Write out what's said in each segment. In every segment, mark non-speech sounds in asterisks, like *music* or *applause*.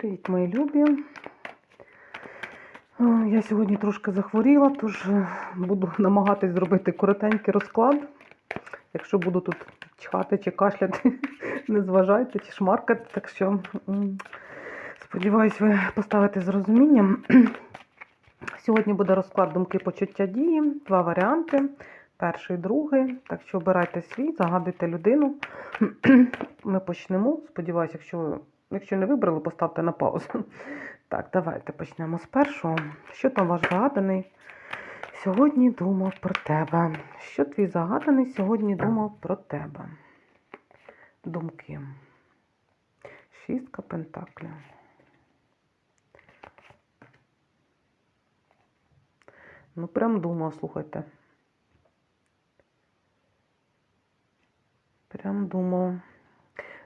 Привіт, мої любі. Я сьогодні трошки захворіла, тож е, буду *laughs* намагатись зробити коротенький розклад. Якщо буду тут чхати чи кашляти, *laughs* не зважайте чи шмаркати. Так що сподіваюсь, ви поставите з розумінням. *clears throat* Сьогодні буде розклад думки почуття дії, два варіанти. Перший, другий. Так що обирайте свій, загадуйте людину. *clears throat* Ми почнемо. Сподіваюся, якщо ви Якщо не вибрали, поставте на паузу. Так, давайте почнемо з першого. Що там ваш загаданий? Сьогодні думав про тебе. Що твій загаданий сьогодні думав про тебе? Думки. Шістка пентаклів. Ну, прям думав, слухайте. Прям думав.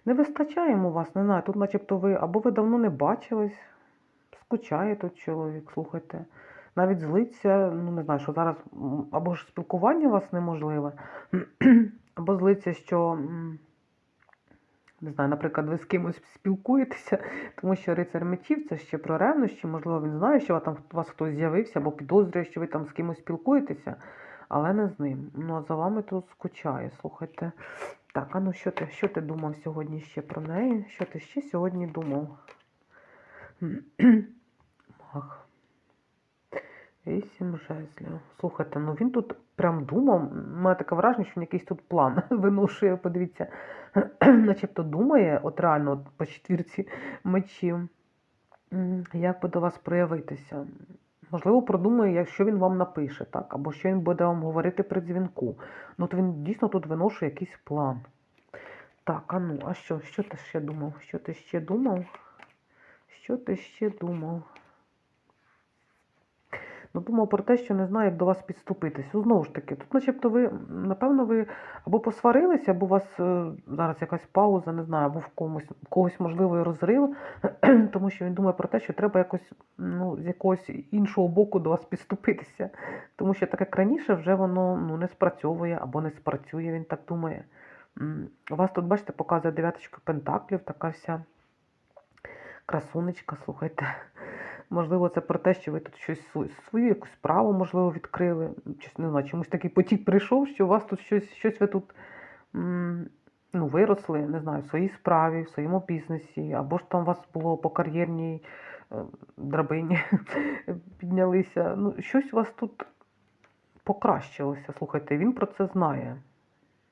Не вистачає йому вас, не знаю. Тут начебто ви або ви давно не бачились, скучає тут чоловік, слухайте. Навіть злиться, ну не знаю, що зараз або ж спілкування у вас неможливе, *clears throat* або злиться, що, не знаю, наприклад, ви з кимось спілкуєтеся, *laughs* тому що рицар мечів це ще про ревнощі, можливо, він знає, що там у вас хтось з'явився, або підозрює, що ви там з кимось спілкуєтеся, але не з ним. Ну, а за вами тут скучає, слухайте. Так, а ну що ти, що ти думав сьогодні ще про неї? Що ти ще сьогодні думав? *clears throat* Мах. Вісім жезлів. Слухайте, ну він тут прям думав. Мене таке враження, що він якийсь тут план *laughs* виношує, подивіться. *clears throat* Начебто думає, от реально от по четвірці мечів, як би до вас проявитися. Можливо, продумає, що він вам напише, так, або що він буде вам говорити при дзвінку. Ну, то він дійсно тут виношує якийсь план. Так, а ну, а що? Що ти ще думав? Що ти ще думав? Що ти ще думав? Ну, думав про те, що не знаю, як до вас підступитись. Ну, знову ж таки, тут, начебто, ви, напевно, ви або посварилися, або у вас е, зараз якась пауза, не знаю, або в комусь, когось можливий розрив, *clears throat* тому що він думає про те, що треба якось ну, з якогось іншого боку до вас підступитися. Тому що так як раніше вже воно ну, не спрацьовує або не спрацює, він так думає. У вас тут, бачите, показує дев'яточка пентаклів, така вся красунечка, слухайте. Можливо, це про те, що ви тут щось свою якусь справу, можливо, відкрили. Щось, не знаю, чомусь такий потік прийшов, що у вас тут щось, щось ви тут ну, виросли, не знаю, в своїй справі, в своєму бізнесі, або ж там у вас було по кар'єрній е, драбині *laughs* піднялися. Ну, щось у вас тут покращилося. Слухайте, він про це знає.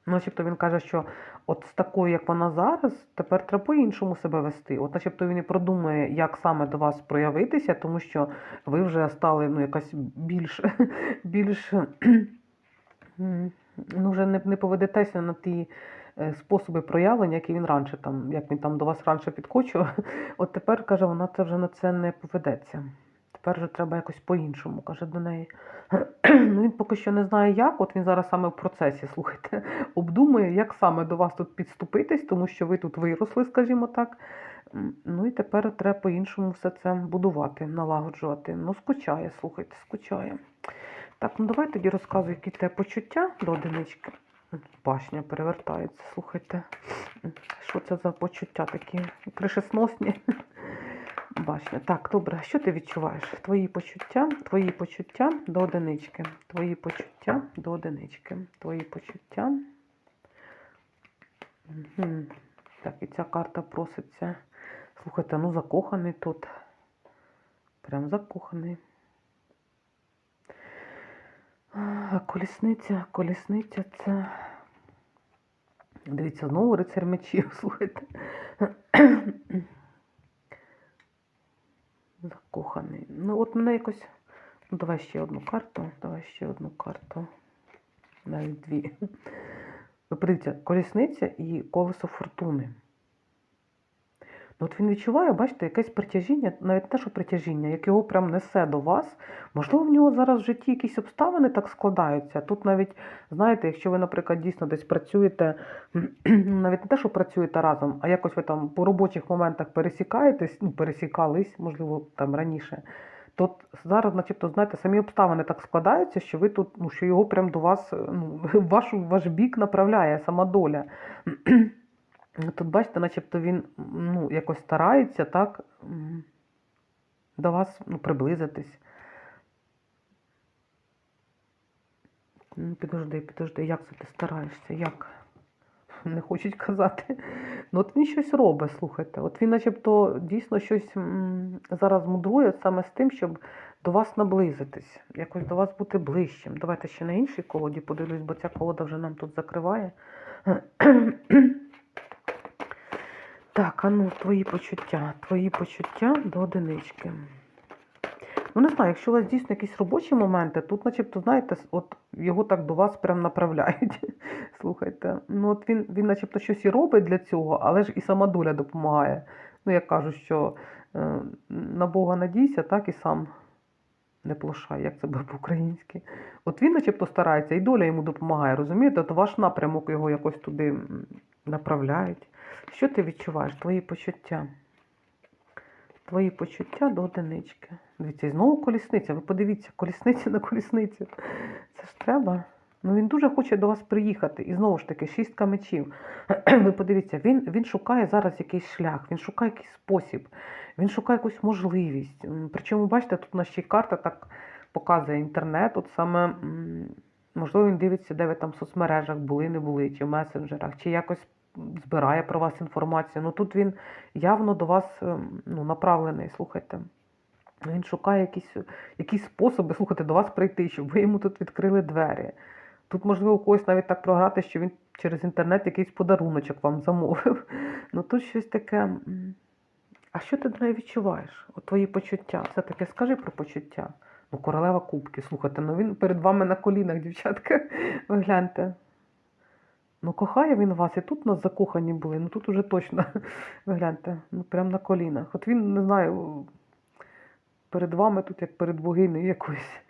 Начебто він каже, що от з такою, як вона зараз, тепер треба по-іншому себе вести. От начебто він і продумає, як саме до вас проявитися, тому що ви вже стали ну, якась більш, *laughs* більш *clears throat* ну, вже не, не поведетеся на ті е, способи проявлення, які він раніше там, як він там до вас раніше підкочував. *laughs* От тепер каже, вона це вже на це не поведеться. Тепер вже треба якось по-іншому, каже до неї. *clears throat* Ну, він поки що не знає як, от він зараз саме в процесі, слухайте, *laughs* обдумує, як саме до вас тут підступитись, тому що ви тут виросли, скажімо так. Ну і тепер треба по-іншому все це будувати, налагоджувати. Ну, скучає, слухайте, скучає. Так, ну давай тоді розказуй, які те почуття до одинички. Башня перевертається, слухайте. Що це за почуття такі кришесносні? *laughs* Башня. Так, добре, що ти відчуваєш? Твої почуття, твої почуття до одинички. Твої почуття до одинички. Твої почуття. Угу. Так, і ця карта проситься. Слухайте, ну закоханий тут. Прям закоханий. А колісниця, колісниця це. Дивіться, знову рицар мечів, *laughs* слухайте. Закоханий. Ну, от мене якось. Ну, давай ще одну карту. Давай ще одну карту. Навіть дві. Подивіться, колісниця і колесо фортуни. Ну, от він відчуває, бачите, якесь притяжіння, навіть те, що притяжіння, як його прям несе до вас. Можливо, в нього зараз в житті якісь обставини так складаються. Тут навіть, знаєте, якщо ви, наприклад, дійсно десь працюєте, *clears throat* навіть не те, що працюєте разом, а якось ви там по робочих моментах пересікаєтесь, ну, пересікались, можливо, там раніше. То зараз, начебто, знаєте, самі обставини так складаються, що ви тут, ну, що його прям до вас, ну, *laughs* в вашу, в ваш бік направляє сама доля. *clears throat* Тут бачите, начебто він ну, якось старається так до вас ну, приблизитись. Ну, Підожди, підожди, як це ти стараєшся? Як? Не хочуть казати. Ну, от він щось робить, слухайте. От він начебто дійсно щось зараз мудрує саме з тим, щоб до вас наблизитись, якось до вас бути ближчим. Давайте ще на іншій колоді подивлюсь, бо ця колода вже нам тут закриває. Так, а ну, твої почуття. Твої почуття до одинички. Ну, не знаю, якщо у вас дійсно якісь робочі моменти, тут, начебто, знаєте, от його так до вас прям направляють. *laughs* Слухайте, ну от він, він начебто щось і робить для цього, але ж і сама доля допомагає. Ну, як кажуть, що е, на Бога надійся, так і сам не плошай, як це буде по-українськи. От він, начебто, старається, і доля йому допомагає, розумієте? От ваш напрямок його якось туди направляють. Що ти відчуваєш? Твої почуття? Твої почуття до одинички. Дивіться, і знову колісниця. Ви подивіться, колісниця на колісницю. Це ж треба. Ну він дуже хоче до вас приїхати. І знову ж таки, шістка мечів. *clears throat* Ви подивіться, він, він шукає зараз якийсь шлях, він шукає якийсь спосіб, він шукає якусь можливість. Причому, бачите, тут й карта так показує інтернет. От саме, можливо, він дивиться, де ви там в соцмережах були, не були, чи в месенджерах, чи якось збирає про вас інформацію. Ну тут він явно до вас ем, ну, направлений, слухайте. Він шукає якісь, якісь способи, слухайте, до вас прийти, щоб ви йому тут відкрили двері. Тут, можливо, у когось навіть так програти, що він через інтернет якийсь подаруночок вам замовив. Ну тут щось таке. А що ти до неї відчуваєш? От твої почуття. Все-таки скажи про почуття. Ну, королева кубки, слухайте, ну він перед вами на колінах, дівчатка. *laughs* Ви гляньте. Ну, кохає він вас, і тут нас закохані були, ну тут уже точно, *laughs* ви гляньте, ну прям на колінах. От він, не знаю, перед вами тут, як перед богинею якоюсь.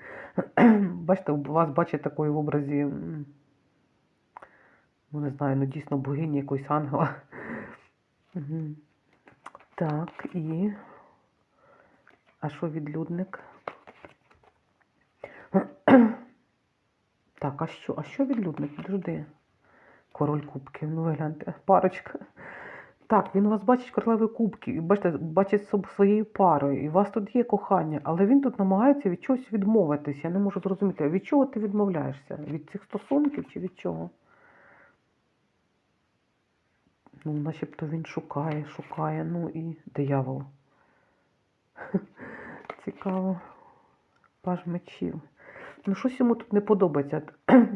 *clears throat* Бачите, вас бачить такої в образі, ну не знаю, ну дійсно богині якоїсь ангела. *laughs* Так, і. А що відлюдник? Так, а що? А що відлюдник? Підожди. Король кубків, ну ви гляньте, парочка. Так, він вас бачить королеви кубків, бачите, бачить своєю парою, і у вас тут є кохання, але він тут намагається від чогось відмовитись. Я не можу зрозуміти, від чого ти відмовляєшся? Від цих стосунків чи від чого? Ну, начебто він шукає, шукає, ну і диявол. *laughs* Цікаво. Паж мечів. Ну, щось йому тут не подобається. *clears throat*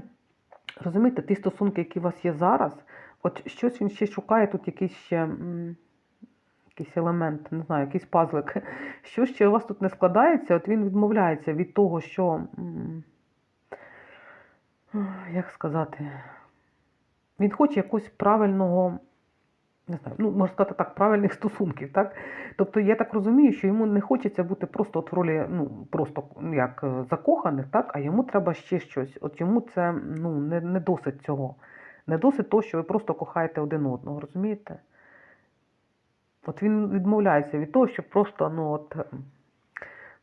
Розумієте, ті стосунки, які у вас є зараз, от щось він ще шукає, тут якийсь ще якийсь елемент, не знаю, якийсь пазлик. *laughs* Що ще у вас тут не складається, от він відмовляється від того, що. Як сказати? Він хоче якогось правильного, не знаю, ну, можна сказати так, правильних стосунків, так? Тобто я так розумію, що йому не хочеться бути просто от в ролі, ну, просто як е, закоханих, так, а йому треба ще щось. От йому це ну, не, не досить цього. Не досить того, що ви просто кохаєте один одного, розумієте? От він відмовляється від того, щоб просто, ну от. е,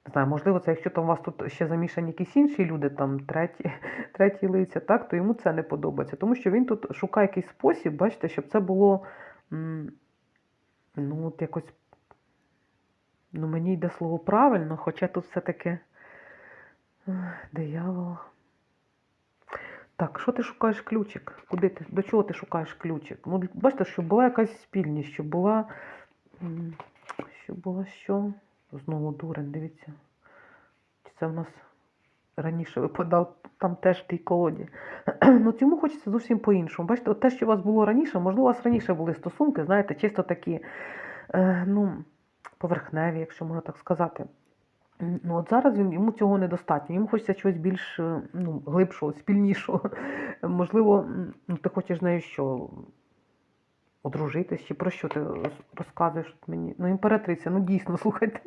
Не знаю, можливо, це якщо там у вас тут ще замішані якісь інші люди, там треті, *laughs* треті лиця, так, то йому це не подобається. Тому що він тут шукає якийсь спосіб, бачите, щоб це було. Ну, от якось Ну, мені йде слово правильно, хоча тут все-таки диявол. Так, що ти шукаєш ключик? Куди ти? До чого ти шукаєш ключик? Ну, бачите, щоб була якась спільність, щоб була. Щоб була що? Знову дурень, дивіться. Чи Це в нас раніше випадав там теж в тій колоді. *clears throat* ну, цьому хочеться зовсім по-іншому. Бачите, от те, що у вас було раніше, можливо, у вас раніше були стосунки, знаєте, чисто такі, е, ну, поверхневі, якщо можна так сказати. Ну, от зараз він, йому цього недостатньо. Йому хочеться чогось більш е, ну, глибшого, спільнішого. *laughs* Можливо, ну, ти хочеш з що? Одружитись, чи про що ти розказуєш мені? Ну, імператриця, ну дійсно, *laughs* слухайте.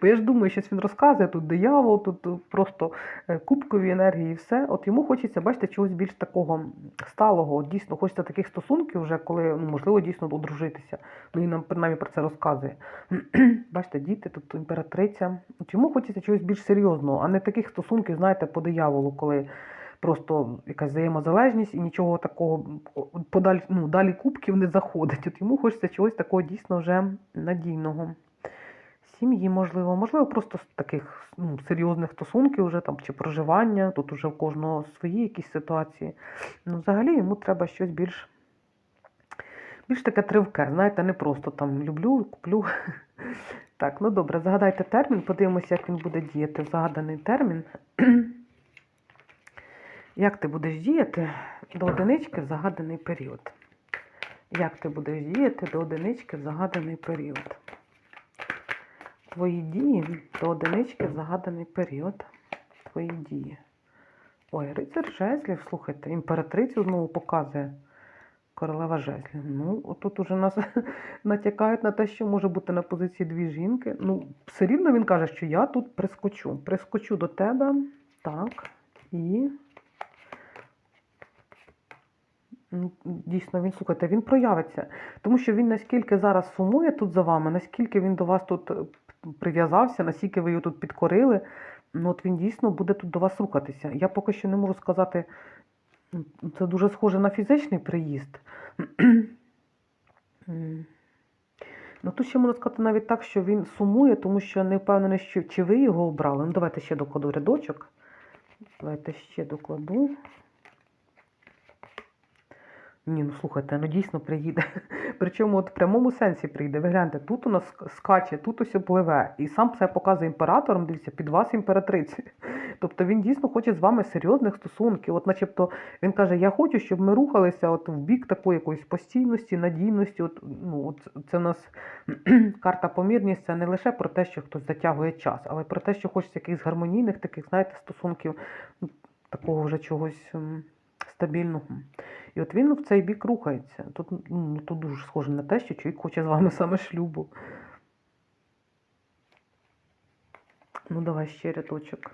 Бо я ж думаю, що він розказує, тут диявол, тут е, просто е, кубкові енергії і все. От йому хочеться, бачите, чогось більш такого сталого. От дійсно, хочеться таких стосунків вже, коли ну, можливо дійсно одружитися. Ну, він нам принаймні про це розказує. *clears throat* Бачите, діти, тут імператриця. От йому хочеться чогось більш серйозного, а не таких стосунків, знаєте, по дияволу, коли просто якась взаємозалежність і нічого такого подаль, ну, далі кубків не заходить. От йому хочеться чогось такого дійсно вже надійного. Сім'ї, можливо, можливо, просто з таких ну, серйозних стосунків вже там чи проживання. Тут уже в кожного свої якісь ситуації. Ну, взагалі йому треба щось більш, більш таке тривке, знаєте, не просто там люблю, куплю. *laughs* Так, ну добре, загадайте термін, подивимося, як він буде діяти в загаданий термін. *clears throat* Як ти будеш діяти до одинички в загаданий період? Як ти будеш діяти до одинички в загаданий період? Твої дії до одинички в загаданий період. Твої дії. Ой, рицар жезлів, слухайте, імператрицю знову показує. Королева жезлів. Ну, отут уже нас *laughs* натякають на те, що може бути на позиції дві жінки. Ну, все рівно він каже, що я тут прискочу. Прискочу до тебе. Так. І. Ну, Дійсно, він слухайте, він проявиться. Тому що він наскільки зараз сумує тут за вами, наскільки він до вас тут е, прив'язався, наскільки ви його тут підкорили, ну от він дійсно буде тут до вас рухатися. Я поки що не можу сказати, це дуже схоже на фізичний приїзд. *clears throat* Ну, тут ще можна сказати навіть так, що він сумує, тому що не впевнений, що чи ви його обрали. Ну, давайте ще докладу рядочок. Давайте ще докладу. Ні, ну слухайте, ну дійсно приїде. *laughs* Причому от в прямому сенсі прийде. Ви гляньте, тут у нас скаче, тут ось пливе. І сам все показує імператором, дивіться, під вас імператриці. *laughs* Тобто він дійсно хоче з вами серйозних стосунків. От начебто він каже, я хочу, щоб ми рухалися от в бік такої якоїсь постійності, надійності. От, ну, от це у нас *clears throat* карта помірність, це не лише про те, що хтось затягує час, але про те, що хочеться якихось гармонійних таких, знаєте, стосунків, такого вже чогось стабільного. І от він в цей бік рухається. Тут, ну, тут дуже схоже на те, що чоловік хоче з вами саме шлюбу. Ну, давай ще рядочок.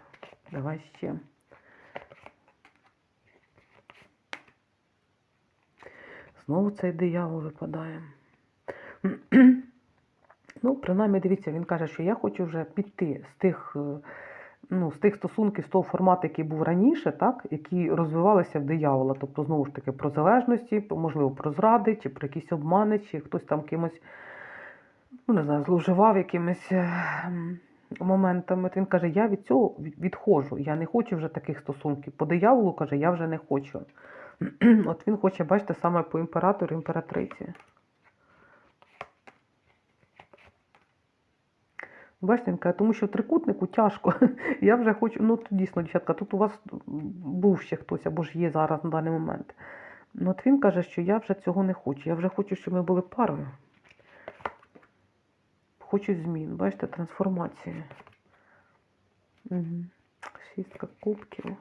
Давай ще. Знову цей диявол випадає. Ну, принаймні, дивіться, він каже, що я хочу вже піти з тих, е, ну, з тих стосунків, з того формату, який був раніше, так, які розвивалися в диявола. Тобто, знову ж таки, про залежності, можливо, про зради, чи про якісь обмани, чи хтось там кимось, ну, не знаю, зловживав якимись е, моментами. Він каже, я від цього відходжу, я не хочу вже таких стосунків. По дияволу каже, я вже не хочу. *clears throat* От він хоче, бачите, саме по імператору, імператриці. Бачите, тому що в трикутнику тяжко. *laughs* Я вже хочу, ну тут дійсно, дівчатка, тут у вас був ще хтось або ж є зараз на даний момент. Ну от він каже, що я вже цього не хочу. Я вже хочу, щоб ми були парою. Хочу змін, бачите, трансформації. Угу. Шістка кубків.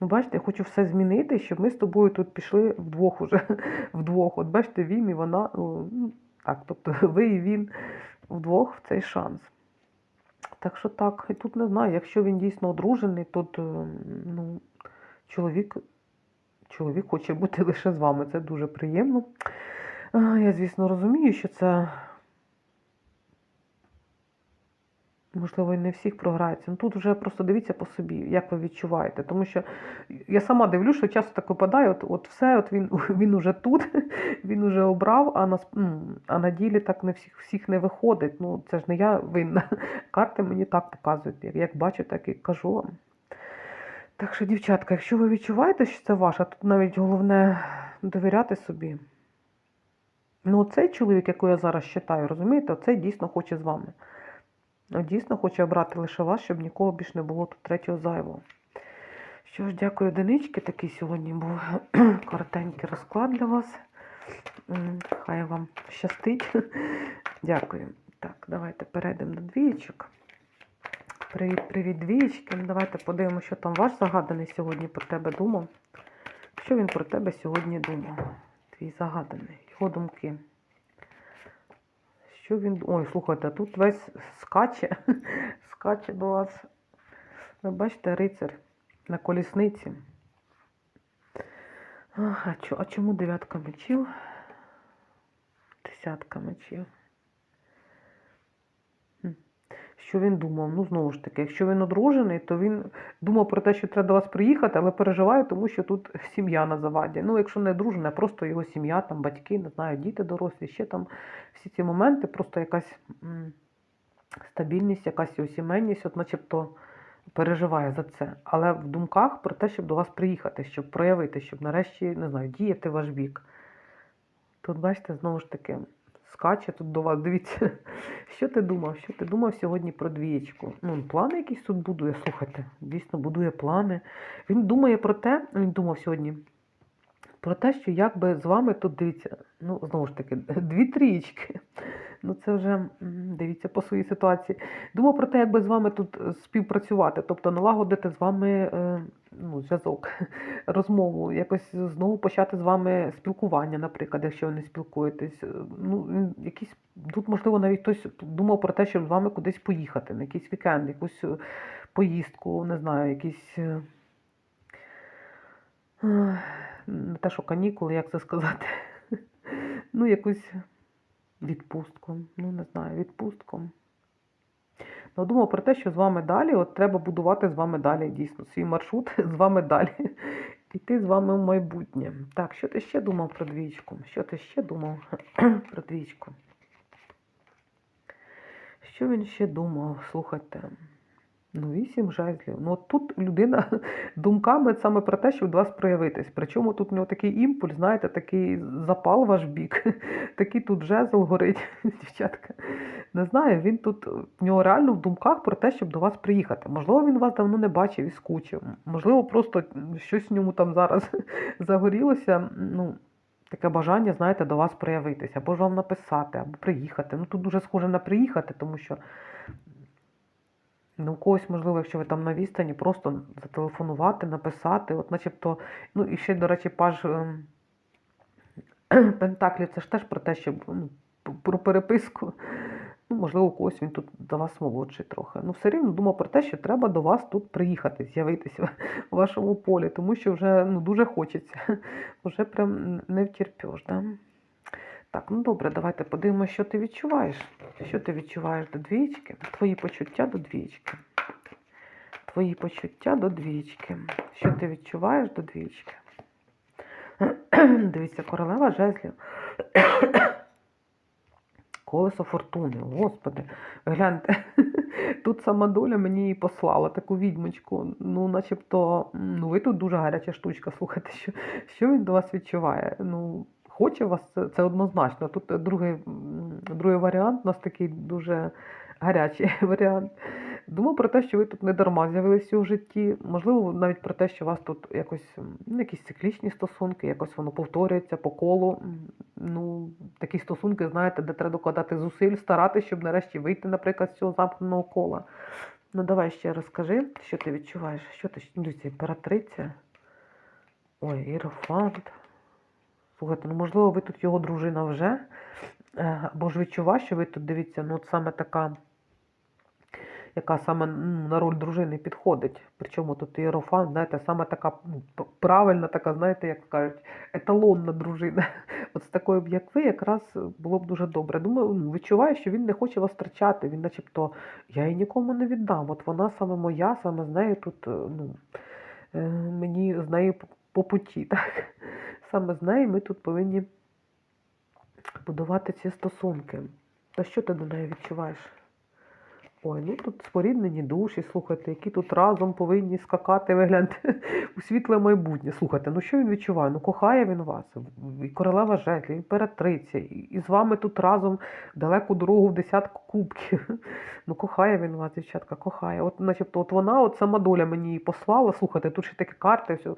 Ну, бачите, я хочу все змінити, щоб ми з тобою тут пішли вдвох уже. *laughs* вдвох. От бачите, він і вона. ну, Так, тобто *laughs* ви і він вдвох в цей шанс. Так що так, і тут не знаю, якщо він дійсно одружений, тут е, ну, чоловік, чоловік хоче бути *laughs* лише з вами. Це дуже приємно. Я, звісно, розумію, що це. Можливо, і не всіх програється. Ну тут вже просто дивіться по собі, як ви відчуваєте. Тому що я сама дивлюсь, що часто так випадає, от, от все, от він, *laughs* він уже тут, *laughs* він уже обрав, а на, ну, а на ділі так не всіх, всіх не виходить. Ну, це ж не я винна. *laughs* Карти мені так показують. Як, бачу, так і кажу вам. Так що, дівчатка, якщо ви відчуваєте, що це ваше, тут навіть головне довіряти собі. Ну, цей чоловік, якого я зараз читаю, розумієте, оцей дійсно хоче з вами. Ну, Дійсно хоче обрати лише вас, щоб нікого більш не було тут третього зайвого. Що ж, дякую, одинички. Такий сьогодні був *clears throat* коротенький розклад для вас. Хай вам щастить. *laughs* Дякую. Так, давайте перейдемо до двієчок. Привіт, привіт, двієчки. Ну, Давайте подивимося, що там ваш загаданий сьогодні про тебе думав. Що він про тебе сьогодні думав? Твій загаданий, його думки. Що він. Ой, слухайте, тут весь скаче, *laughs* скаче до вас. Ви бачите, рицар на колісниці. А чому дев'ятка мечів? Десятка мечів. Що він думав? Ну, знову ж таки, якщо він одружений, то він думав про те, що треба до вас приїхати, але переживає, тому що тут *laughs* сім'я на заваді. Ну, якщо не одружена, а просто його сім'я, там батьки, не знаю, діти дорослі, ще там всі ці моменти, просто якась стабільність, якась його сімейність, от начебто переживає за це. Але в думках про те, щоб до вас приїхати, щоб проявити, щоб нарешті, не знаю, діяти ваш бік. Тут, бачите, знову ж таки, скаче тут до вас. Дивіться, що ти думав? Що ти думав сьогодні про двієчку? Ну, плани якісь тут будує, слухайте, дійсно будує плани. Він думає про те, він думав сьогодні. Про те, що як би з вами тут дивіться, ну знову ж таки, *laughs* дві трієчки. Ну це вже дивіться по своїй ситуації. Думав про те, як би з вами тут е, співпрацювати, тобто налагодити з вами е, ну, зв'язок, *laughs* розмову, якось знову почати з вами спілкування, наприклад, якщо ви не спілкуєтесь. Е, Ну, якісь тут, можливо, навіть хтось думав про те, щоб з вами кудись поїхати, на якийсь вікенд, якусь поїздку, не знаю, якісь. Не те, що канікули, як це сказати. Ну, якусь відпустку. Ну, не знаю, відпустку. Ну, думав про те, що з вами далі, от треба будувати з вами далі дійсно свій маршрут *laughs* з вами далі. Іти з вами в майбутнє. Так, що ти ще думав про двічку? Що ти ще думав *clears throat* про двічку? Що він ще думав? Слухайте. Ну, вісім жезлів. Ну, от тут людина *laughs* думками саме про те, щоб до вас проявитись. Причому тут у нього такий імпульс, знаєте, такий запал ваш бік, *laughs* такий тут жезл горить, *laughs* дівчатка. Не знаю, він тут в нього реально в думках про те, щоб до вас приїхати. Можливо, він вас давно не бачив і скучив. Можливо, просто щось в ньому там зараз загорілося. Ну, таке бажання, знаєте, до вас проявитися, або ж вам написати, або приїхати. Ну, тут дуже схоже на приїхати, тому що. Ну, у когось, можливо, якщо ви там на відстані, просто зателефонувати, написати, от начебто, ну і ще, до речі, паж ем, *clears throat* Пентаклів, це ж теж про те, щоб ну, про переписку. Ну, можливо, у когось він тут до вас молодший трохи. Ну, все рівно думав про те, що треба до вас тут приїхати, з'явитися в вашому полі, тому що вже ну, дуже хочеться. *laughs* Вже прям не втерпеш, да? Так, ну добре, давайте подивимося, що ти відчуваєш. Що ти відчуваєш до двічки? Твої почуття до двічки. Твої почуття до двічки. Що ти відчуваєш до двічки? Дивіться, королева жезлів. Колесо фортуни. Господи, гляньте, тут сама доля мені її послала, таку відьмочку. Ну, начебто, ну ви тут дуже гаряча штучка. Слухайте, що, що він до вас відчуває? Ну, хоче вас, це, однозначно. Тут другий, другий варіант у нас такий дуже гарячий *laughs* варіант. Думав про те, що ви тут не дарма з'явилися у житті. Можливо, навіть про те, що у вас тут якось ну, якісь циклічні стосунки, якось воно повторюється по колу. Ну, такі стосунки, знаєте, де треба докладати зусиль, старатися, щоб нарешті вийти, наприклад, з цього замкненого кола. Ну, давай ще розкажи, що ти відчуваєш, що ти імператриця. Ой, іерофант. Слухайте, ну можливо, ви тут його дружина вже. е, Або ж відчуває, що ви тут дивіться, ну от саме така, яка саме ну, на роль дружини підходить. Причому тут іерофан, знаєте, саме така ну, правильна, така, знаєте, як кажуть, еталонна дружина. *laughs* От з такою як ви, якраз було б дуже добре. Думаю, ну, відчуваю, що він не хоче вас втрачати. Він начебто, я її нікому не віддам. От вона саме моя, саме з нею тут, е, ну, е, мені з нею по- путі, *laughs* так? Саме з нею ми тут повинні будувати ці стосунки. Та що ти до неї відчуваєш? Ой, ну тут споріднені душі, слухайте, які тут разом повинні скакати, вигляньте *laughs* у світле майбутнє. Слухайте, ну що він відчуває? Ну кохає він вас, і королева жезлів, імператриця, і, з вами тут разом далеку дорогу в десятку кубків. *laughs* Ну кохає він вас, дівчатка, кохає. От, начебто, от вона, от сама доля мені її послала. Слухайте, тут ще такі карти, все.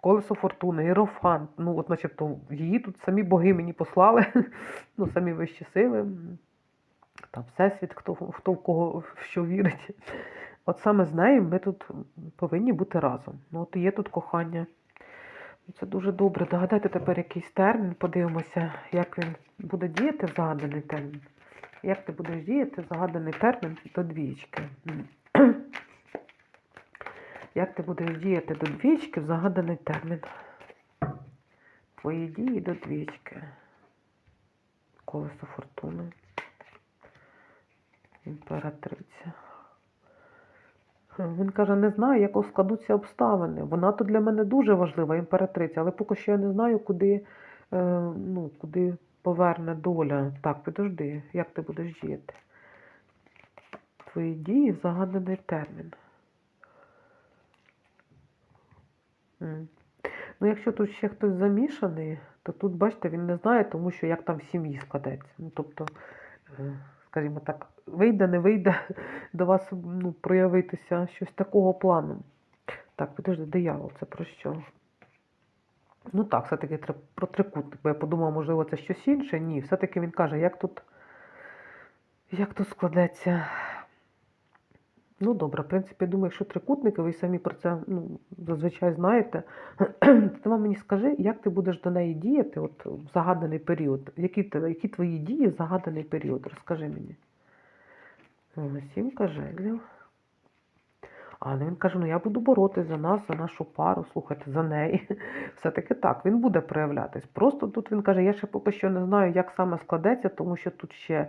Колесо фортуни, іерофант. Ну, от, начебто, її тут самі боги мені послали, *laughs* ну, самі вищі сили там всесвіт, хто, хто в кого в що вірить. От саме з нею ми тут повинні бути разом. Ну, от є тут кохання. Це дуже добре. Догадайте тепер якийсь термін, подивимося, як він буде діяти в загаданий термін. Як ти будеш діяти загаданий термін до двічки? *clears throat* Як ти будеш діяти до двічки в загаданий термін? Твої дії до двічки. Колесо фортуни. Імператриця. Він каже, не знаю, як складуться обставини. Вона то для мене дуже важлива, імператриця, але поки що я не знаю, куди, е, ну, куди поверне доля. Так, підожди, як ти будеш діяти? Твої дії в загаданий термін. Ну, якщо тут ще хтось замішаний, то тут, бачите, він не знає, тому що як там в сім'ї складеться. Ну, тобто, е, скажімо так, вийде, не вийде *laughs* до вас ну, проявитися щось такого плану. Так, подожди, диявол, це про що? Ну так, все-таки про трикутник, бо я подумав, можливо, це щось інше. Ні, все-таки він каже, як тут, як тут складеться. Ну, добре, в принципі, думаю, якщо трикутники, ви самі про це ну, зазвичай знаєте, *clears throat* ти вам мені скажи, як ти будеш до неї діяти от, в загаданий період? Які, які твої дії в загаданий період? Розкажи мені. Сімка жезлів. А ну він каже: ну я буду боротись за нас, за нашу пару, слухайте, за неї. *laughs* Все-таки так, він буде проявлятись. Просто тут він каже, я ще поки що не знаю, як саме складеться, тому що тут ще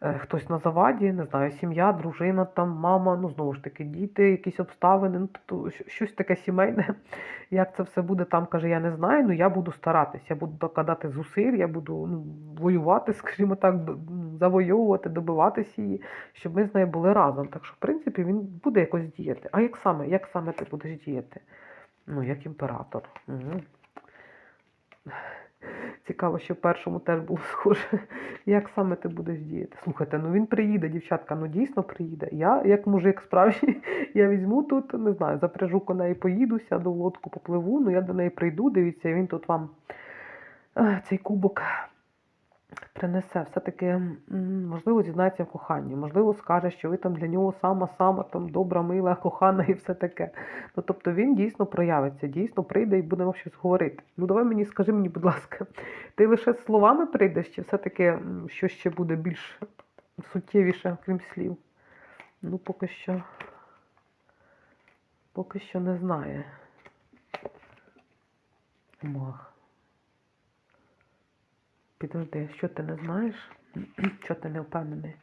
хтось на заваді, не знаю, сім'я, дружина, там, мама, ну знову ж таки, діти, якісь обставини, ну тобто щось таке сімейне. *laughs* Як це все буде там, каже, я не знаю, ну я буду старатись, я буду докладати зусиль, я буду ну, воювати, *laughs* скажімо так, завойовувати, добиватись її, щоб ми з нею були разом. Так що, в принципі, він буде якось діяти. А як саме, як саме ти будеш діяти? Ну, як імператор. Угу. Цікаво, що в першому теж було *laughs* схоже. Як саме ти будеш діяти? Слухайте, ну він приїде, дівчатка, ну дійсно приїде. Я, як мужик справжній, *laughs* я візьму тут, не знаю, запряжу коней, сяду в лодку, попливу, ну я до неї прийду, дивіться, він тут вам е, цей кубок принесе. Все-таки, можливо, зізнається в коханні, можливо, скаже, що ви там для нього сама-сама там добра, мила, *laughs* кохана і все таке. Ну, тобто він дійсно проявиться, дійсно прийде і буде вам щось говорити. Ну, давай мені, скажи мені, будь ласка, *laughs* ти лише словами прийдеш, чи все-таки що ще буде більш суттєвіше, крім слів? Ну, поки що. Поки що не знає. Мах. Підожди, що ти не знаєш? *clears throat* Що ти не впевнений?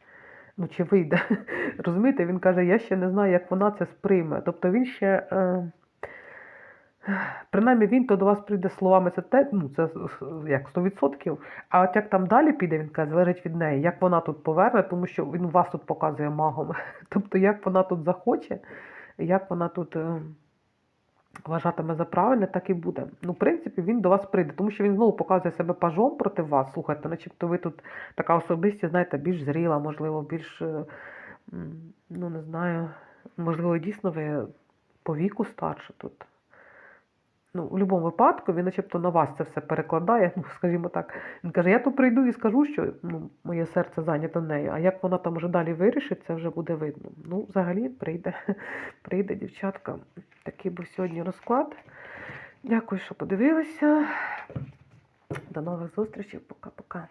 Ну, чи вийде? *laughs* Розумієте, він каже, я ще не знаю, як вона це сприйме. Тобто він ще. Е... Принаймні він то до вас прийде словами, це те, ну це як 100%. А от як там далі піде, він каже, залежить від неї, як вона тут поверне, тому що він вас тут показує магом. *laughs* Тобто, як вона тут захоче, як вона тут е, вважатиме за правильне, так і буде. Ну, в принципі, він до вас прийде, тому що він знову показує себе пажом проти вас. Слухайте, начебто ви тут така особистість, знаєте, більш зріла, можливо, більш, е, ну не знаю, можливо, дійсно ви по віку старше тут. Ну, в будь-якому випадку він начебто на вас це все перекладає, ну, скажімо так. Він каже, я то прийду і скажу, що ну, моє серце зайнято нею, а як вона там вже далі вирішить, це вже буде видно. Ну, взагалі, прийде, *laughs* прийде дівчатка. Такий був сьогодні розклад. Дякую, що подивилися. До нових зустрічей. Пока-пока.